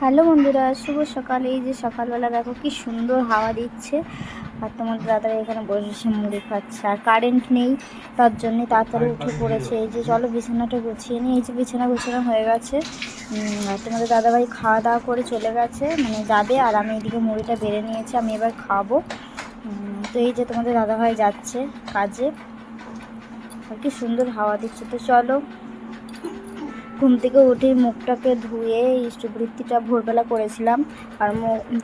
Hello বন্ধুরা শুভ সকাল। এই যে সকালবেলা দেখো কি সুন্দর হাওয়া দিচ্ছে। আর তোমার দাদারা এখানে বসে মুড়ি খাচ্ছে। আর কারেন্ট নেই তার জন্য তাড়াতাড়ি উঠে পড়েছে। এই যে চলো বিছানাটা গুছিয়ে নিই। এই যে বিছানা গুছানো হয়ে গেছে। আর তোমাদের দাদাভাই খাওয়া দাওয়া করে চলে গেছে মানে যাবে। আর আমি এদিকে মুড়িটা বেড়ে নিয়েছি আমি এবার খাব। তো এই যে তোমাদের দাদাভাই যাচ্ছে কাজে। আর কি সুন্দর হাওয়া দিচ্ছে। তো চলো ঘুম থেকে উঠে মুখটাকে ধুয়ে ইষ্টবৃত্তিটা ভোরবেলা করেছিলাম। আর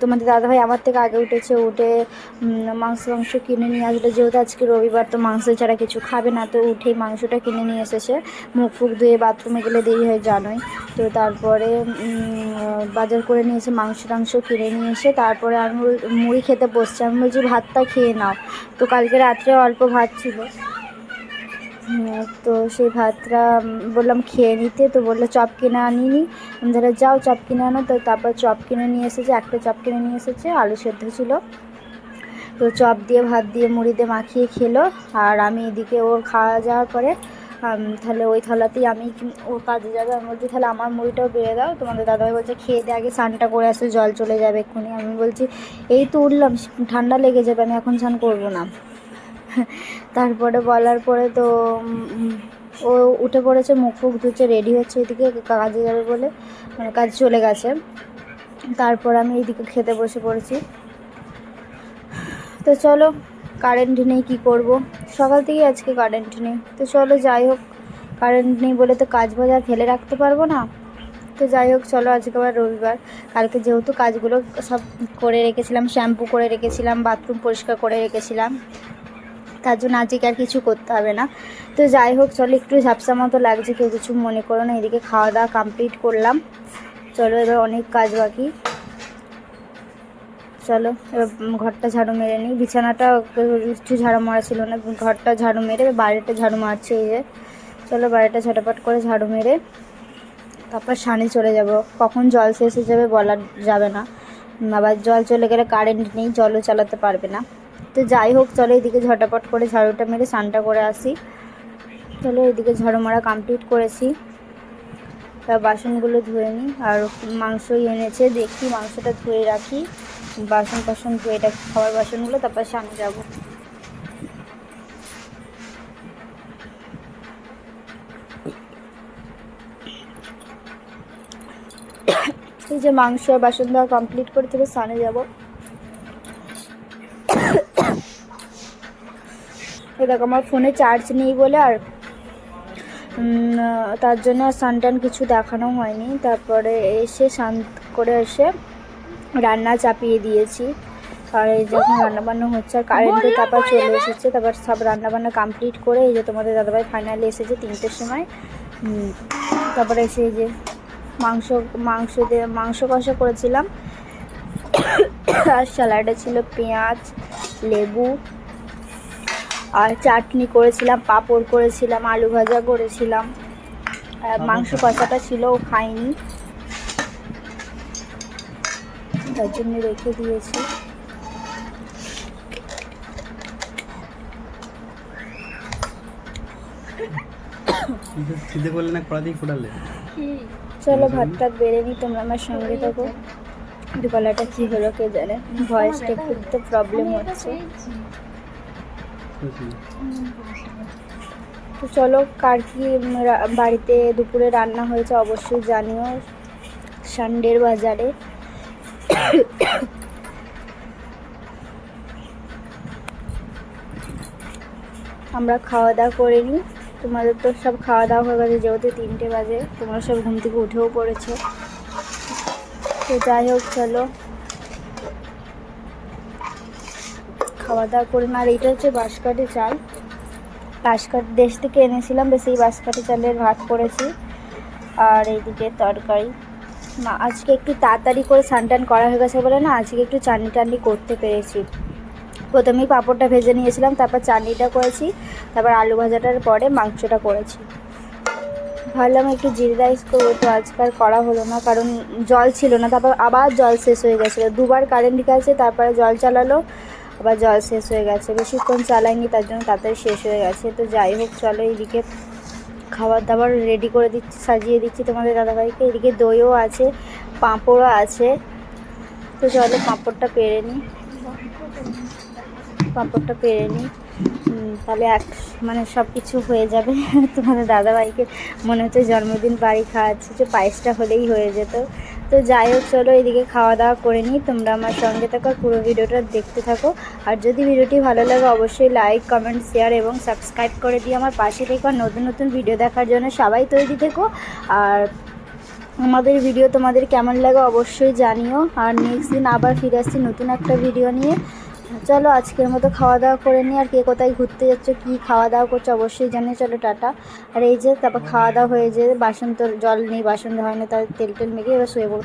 তোমাদের দাদাভাই আমার থেকে আগে উঠেছে, উঠে মাংস মাংস কিনে নিয়ে আসলে যেহেতু আজকে রবিবার, তো মাংস ছাড়া কিছু খাবে না, তো উঠেই মাংসটা কিনে নিয়ে এসেছে। মুখ ফুক ধুয়ে বাথরুমে গেলে দেরি হয়, জানোই। তো তারপরে বাজার করে নিয়ে এসে মাংস টাংস কিনে নিয়ে এসে তারপরে আমি মুড়ি খেতে বসছি। আমি বলছি, ভাতটা খেয়ে নাও। তো কালকে রাত্রে অল্প ভাত ছিল। তো সেই ভাতটা বললাম খেয়ে নিতে, তো বলল চপ কিনে আনিনি। ধরো যাও চপ কিনে আনো। তো তারপর চপ কিনে নিয়ে এসেছে, একটা চপ কিনে নিয়ে এসেছে, আলু সেদ্ধ ছিল। তো চপ দিয়ে, ভাত দিয়ে, মুড়ি দিয়ে মাখিয়ে খেলো। আর আমি এদিকে ওর খাওয়া যাওয়ার পরে তাহলে ওই থালাতেই আমি কি- ও কাজে যাবে। আমি বলছি, তাহলে আমার মুড়িটাও বেড়ে দাও। তোমাদের দাদাভাই বলছে, খেয়ে দিয়ে আগে স্নানটা করে আসে, জল চলে যাবে এক্ষুনি। আমি বলছি, এই তো উঠলাম, ঠান্ডা লেগে যাবে, আমি এখন স্নান করব না। তারপরে বলার পরে তো ও উঠে পড়েছে, মুখ ফুক ধুচ্ছে রেডি হচ্ছে এদিকে, কাজে যাবে বলে মানে কাজ চলে গেছে। তারপর আমি এইদিকে খেতে বসে পড়েছি। তো চলো কারেন্ট নেই, কি করব? সকাল থেকে আজকে কারেন্ট নেই। তো চলো, যাই হোক কারেন্ট নেই বলে তো কাজ বাজার ফেলে রাখতে পারব না? তো যাই হোক, চলো, আজকে আবার রবিবার। কালকে যেহেতু কাজগুলো সব করে রেখেছিলাম শ্যাম্পু করে রেখেছিলাম বাথরুম পরিষ্কার করে রেখেছিলাম। তার জন্য আজকে আর কিছু করতে হবে না। তো যাই হোক, চলো একটু ঝাপসা মতো লাগছে, কেউ কিছু মনে করো না। এদিকে খাওয়া দাওয়া কমপ্লিট করলাম। চলো এবার অনেক কাজ বাকি। চলো, এবার ঘরটা ঝাড়ু মেরে নিই। বিছানাটা একটু ঝাড়ু মারা ছিল না। ঘরটা ঝাড়ু মেরে, বাড়িটা ঝাড়ু মারছে এই যে। চলো বাড়িটা ঝটাপট করে ঝাড়ু মেরে তারপর সানে চলে যাব। কখন জল শেষ হয়ে যাবে বলা যাবে না। আবার জল চলে গেলে কারেন্ট নেই, জলও চালাতে পারবে না। তো যাই হোক, চলো এদিকে ঝটাপট করে ঝাড়ুটা মেরে স্নানটা করে আসি। চলো এদিকে ঝাড়ু মারা কমপ্লিট করেছি। তা বাসনগুলো ধুয়ে নিই। আর মাংসই এনেছে, দেখি মাংসটা ধুয়ে রাখি। বাসন টাসন ধুয়ে রাখি খাবার বাসনগুলো, তারপর সামনে যাব। এই যে মাংস আর বাসন দেওয়া কমপ্লিট করে তবে স্নানে যাব এই দেখো আমার ফোনে চার্জ নেই বলে আর তার জন্য আর সানটান কিছু দেখানো হয়নি। তারপরে এসে স্নান করে এসে রান্না চাপিয়ে দিয়েছি। আর এই যখন রান্নাবান্না হচ্ছে আর কারেন্টের তারপর চলে এসেছে। তারপর সব রান্নাবান্না কমপ্লিট করে এই যে তোমাদের দাদাভাই ফাইনালি এসেছে তিনটের সময়। তারপরে এসে এই যে মাংস মাংস দিয়ে মাংস কষা করেছিলাম। আর স্যালাডে ছিল পেঁয়াজ লেবু আর চাটনি করেছিলাম পাঁপড় করেছিলাম আলু ভাজা করেছিলাম। মাংস কষাটা ছিল ও খাইনি তার জন্য রেখে দিয়েছি। সিদ্ধে করলে না কড়া দিয়ে ফোটালে? চলো ভাত টাত বেড়ে নিই তোমরা আমার সঙ্গে থাকো। গলাটা কী হলো কে জানে? ভয়েসটা একটু তো প্রবলেম হচ্ছে। তো চলো, কার কি বাড়িতে দুপুরে রান্না হয়েছে অবশ্যই জানিও। সানডের বাজারে। আমরা খাওয়া দাওয়া করে নিই। তোমাদের তো সব খাওয়া দাওয়া হয়ে গেছে, যেহেতু তিনটে বাজে, তোমরা সব ঘুম থেকে উঠেও পড়েছো। তো যাই হোক, চলো। খাওয়া দাওয়া করে না। আর এইটা হচ্ছে বাঁশকাঠি চাল। বাঁশকাঠ দেশ থেকে এনেছিলাম, বেশ এই বাঁশকাঠি চালের ভাত করেছি। আর এইদিকে তরকারি। না, আজকে একটু তাড়াতাড়ি করে স্নান করা হয়ে গেছে বলে না, আজকে একটু চাটনি টান্নি করতে পেরেছি। প্রথমেই পাঁপড়টা ভেজে নিয়েছিলাম, তারপর চাটনিটা করেছি, তারপর আলু ভাজাটার পরে মাংসটা করেছি। ভাবলাম একটু জিরে রাইস করব, তো আজকাল করা হলো না, কারণ জল ছিল না, তারপর আবার জল শেষ হয়ে গেছিল। দুবার কারেন্ট গেছে, তারপরে জল চালালো আবার জল শেষ হয়ে গেছে। বেশিক্ষণ চালাইনি, তার জন্য তাড়াতাড়ি শেষ হয়ে গেছে। তো যাই হোক, চলো এইদিকে খাবার দাবার রেডি করে দিচ্ছি, সাজিয়ে দিচ্ছি তোমাদের দাদাভাইকে। এদিকে দইও আছে, পাঁপড়ও আছে। তো চলো পাঁপড়টা পেরে নিই। পাঁপড়টা পেরে নিই। তাহলে এক মানে সব কিছু হয়ে যাবে। তোমাদের দাদাভাইকে মনে হচ্ছে জন্মদিন বাড়ি খাওয়াচ্ছে, যে পায়েসটা হলেই হয়ে যেত। তো যাই হোক, চলো এদিকে খাওয়া দাওয়া করে নিই। তোমরা আমার সঙ্গে থাকো পুরো ভিডিওটা দেখতে থাকো। আর যদি ভিডিওটি ভালো লাগে, অবশ্যই লাইক কমেন্ট শেয়ার এবং সাবস্ক্রাইব করে দিয়ে আমার পাশে থেকে আর নতুন নতুন ভিডিও দেখার জন্য সবাই তৈরি থেকো। আর আমাদের ভিডিও তোমাদের কেমন লাগে অবশ্যই জানিও। আর নেক্সট দিন আবার ফিরে আসছি নতুন একটা ভিডিও নিয়ে। চলো আজকের মতো খাওয়া দাওয়া করে নিই। আর কে কোথায় ঘুরতে যাচ্ছ, কি খাওয়া দাওয়া করছ অবশ্যই জানি। চলো টাটা। আর এই যে তারপর খাওয়া দাওয়া হয়ে যে বাসন তো জল নেই বাসন হয় না, তার তেল টেল মেখে এবার শুয়ে পড়ো।